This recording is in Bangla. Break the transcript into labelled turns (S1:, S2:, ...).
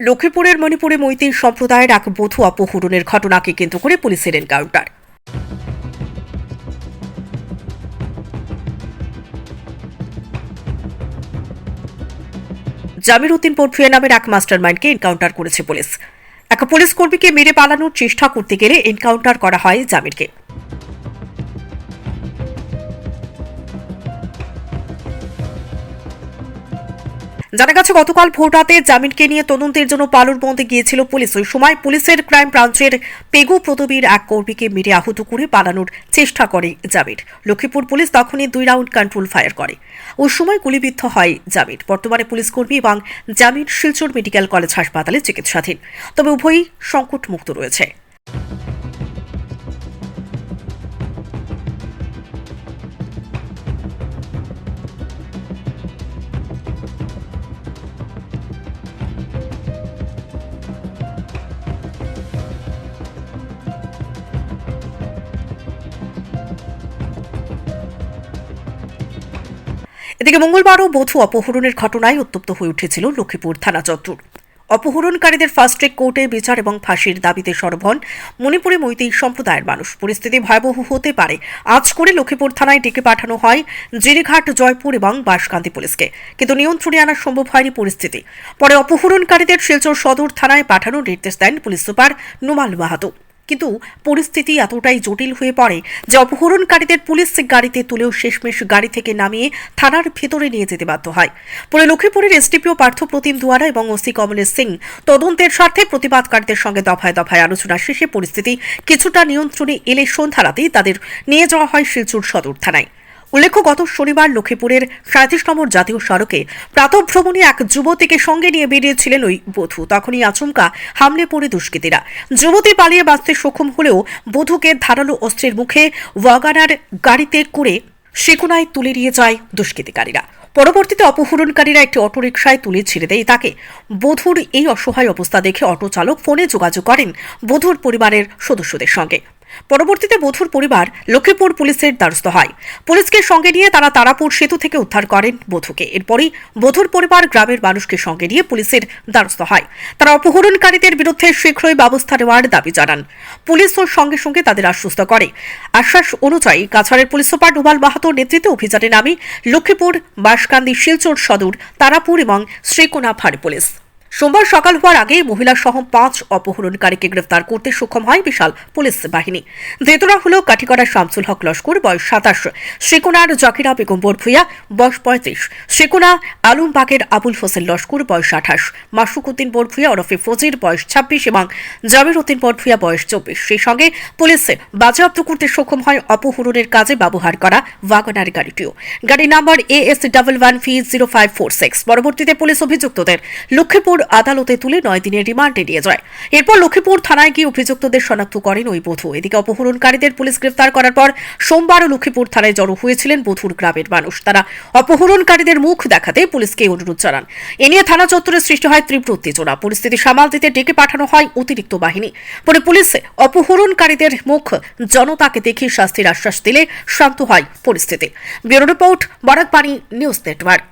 S1: লক্ষ্মীপুরের মণিপুরে মৈত্রী সম্প্রদায়ের এক বধূ অপহরণের ঘটনাকে কেন্দ্র করে পুলিশের এনকাউন্টার। জামির উদ্দিন পোর্টফুয়া নামের এক মাস্টার মাইন্ডকে এনকাউন্টার করেছে পুলিশ। এক পুলিশ কর্মীকে মেরে পালানোর চেষ্টা করতে গেলে এনকাউন্টার করা হয় জামিরকে। জানা গেছে, গতকাল ভোটাতে জামিনকে নিয়ে তদন্তের জন্য পালুরবন্দে গিয়েছিল পুলিশ। ওই সময় পুলিশের ক্রাইম ব্রাঞ্চের পেগু প্রদবীর এক কর্মীকে মেরে আহত করে পালানোর চেষ্টা করে জামির লক্ষ্মীপুর পুলিশ তখনই দুই রাউন্ড কন্ট্রোল ফায়ার করে। ওই সময় গুলিবিদ্ধ হয় জামির বর্তমানে পুলিশ কর্মী এবং জামির শিলচর মেডিকেল কলেজ হাসপাতালে চিকিৎসাধীন। তবে উভয়ই সংকটমুক্ত রয়েছে। এদিকে মঙ্গলবারও বধূ অপহরণের ঘটনায় উত্তপ্ত হয়ে উঠেছিল লক্ষ্মীপুর থানা চত্বর। অপহরণকারীদের ফার্স্ট ট্রেক কোর্টে বিচার এবং ফাঁসির দাবিতে সরব হন মণিপুরে মৈতেই সম্প্রদায়ের মানুষ। পরিস্থিতি ভয়াবহ হতে পারে। আজ করে লক্ষ্মীপুর থানায় ডেকে পাঠানো হয় জিরিঘাট, জয়পুর এবং বাঁশকান্তি পুলিশকে। কিন্তু নিয়ন্ত্রণে আনা সম্ভব হয়নি পরিস্থিতি। পরে অপহরণকারীদের শিলচর সদর থানায় পাঠানোর নির্দেশ দেন পুলিশ সুপার নুমাল বাহাদুর কিন্তু পরিস্থিতি এতটাই জটিল হয়ে পড়ে যে অপহরণকারীদের পুলিশ গাড়িতে তুলেও শেষমেশ গাড়ি থেকে নামিয়ে থানার ভেতরে নিয়ে যেতে বাধ্য হয়। পরে লক্ষ্মীপুরের এসডিপিও পার্থ প্রতিম দুয়ারা এবং ওসি কমলেশ সিং তদন্তের স্বার্থে প্রতিবাদকারীদের সঙ্গে দফায় দফায় আলোচনা শেষে পরিস্থিতি কিছুটা নিয়ন্ত্রণে এলে সন্ধ্যা রাতেই তাদের নিয়ে যাওয়া হয় শিলচুর সদর থানায়। উল্লেখ্য, গত শনিবার লক্ষ্মীপুরের সাঁত্রিশ নম্বর জাতীয় সড়কে প্রাতভ্রমণে এক যুবতীকে সঙ্গে নিয়ে বেরিয়েছিলেন ওই বধূ। তখনই আচমকা হামলে পড়ে দুষ্কৃতীরা। যুবতী পালিয়ে বাঁচতে সক্ষম হলেও বধূকে ধারালো অস্ত্রের মুখে ওয়াগানার গাড়িতে করে সেকুনায় তুলে নিয়ে যায় দুষ্কৃতিকারীরা। পরবর্তীতে অপহরণকারীরা একটি অটোরিকশায় তুলে ছেড়ে দেয় তাকে। বধূর এই অসহায় অবস্থা দেখে অটো চালক ফোনে যোগাযোগ করেন বধূর পরিবারের সদস্যদের সঙ্গে। পরবর্তীতে বধুর পরিবার লক্ষ্মীপুর পুলিশের দ্বারস্থ হয়। পুলিশকে সঙ্গে নিয়ে তারা তারাপুর সেতু থেকে উদ্ধার করেন বধুকে। এরপরই বধুর পরিবার গ্রামের মানুষকে সঙ্গে নিয়ে পুলিশের দ্বারস্থ হয়। তারা অপহরণকারীদের বিরুদ্ধে শীঘ্রই ব্যবস্থা নেওয়ার দাবি জানান। পুলিশ ও সঙ্গে সঙ্গে তাদের আশ্বস্ত করে। আশ্বাস অনুযায়ী কাছাড়ের পুলিশ সুপার নুমাল বাহাতোর নেতৃত্বে অভিযানে নামে লক্ষ্মীপুর বাসকান্দি শিলচর সদর, তারাপুর এবং শ্রীকোনা ফাঁড়ি পুলিশ। সোমবার সকাল হওয়ার আগে মহিলা সহ পাঁচ অপহরণকারীকে গ্রেফতার করতে সক্ষম হয় বিশাল পুলিশ বাহিনী। ধৃতরা হল কাঠিগড়া শামসুল হক লস্কর, বয়স সাতাশ শ্রীকোনার জাকিরা বেগম বরভুইয়া বয়স পঁয়ত্রিশ শ্রীকোনা আলমবাগের আবুল হোসেন লস্কর, বয়স আঠাশ মাসুক উদ্দিন বরভুইয়া ওরফে ফজির, বয়স ছাব্বিশ এবং জামির উদ্দিন বরভুইয়া বয়স চব্বিশ। সেই সঙ্গে পুলিশ বাজেয়াপ্ত করতে সক্ষম হয় অপহরণের কাজে ব্যবহার করা ওয়াগনার গাড়িটিও। গাড়ি number A S double one V zero five four six পরবর্তীতে পুলিশ অভিযুক্তদের লক্ষ্মীপুর আদালতে তুলে নয় দিনের রিমান্ডে নিয়ে যায়। এরপর লক্ষ্মীপুর থানায় গিয়ে অভিযুক্তদের শনাক্ত করেন ওই বধূ। এদিকে অপহরণকারীদের পুলিশ গ্রেফতার করার পর সোমবারও লক্ষ্মীপুর থানায় জড়ো হয়েছিলেন বধুর গ্রামের মানুষ। তারা অপহরণকারীদের মুখ দেখাতে পুলিশকে অনুরোধ জানান। এ নিয়ে থানা চত্বরে সৃষ্টি হয় তীব্র উত্তেজনা। পরিস্থিতি সামাল দিতে ডেকে পাঠানো হয় অতিরিক্ত বাহিনী। পরে পুলিশ অপহরণকারীদের মুখ জনতাকে দেখে শাস্তির আশ্বাস দিলে শান্ত হয় পরিস্থিতি। Bureau report, Barakbani, news network.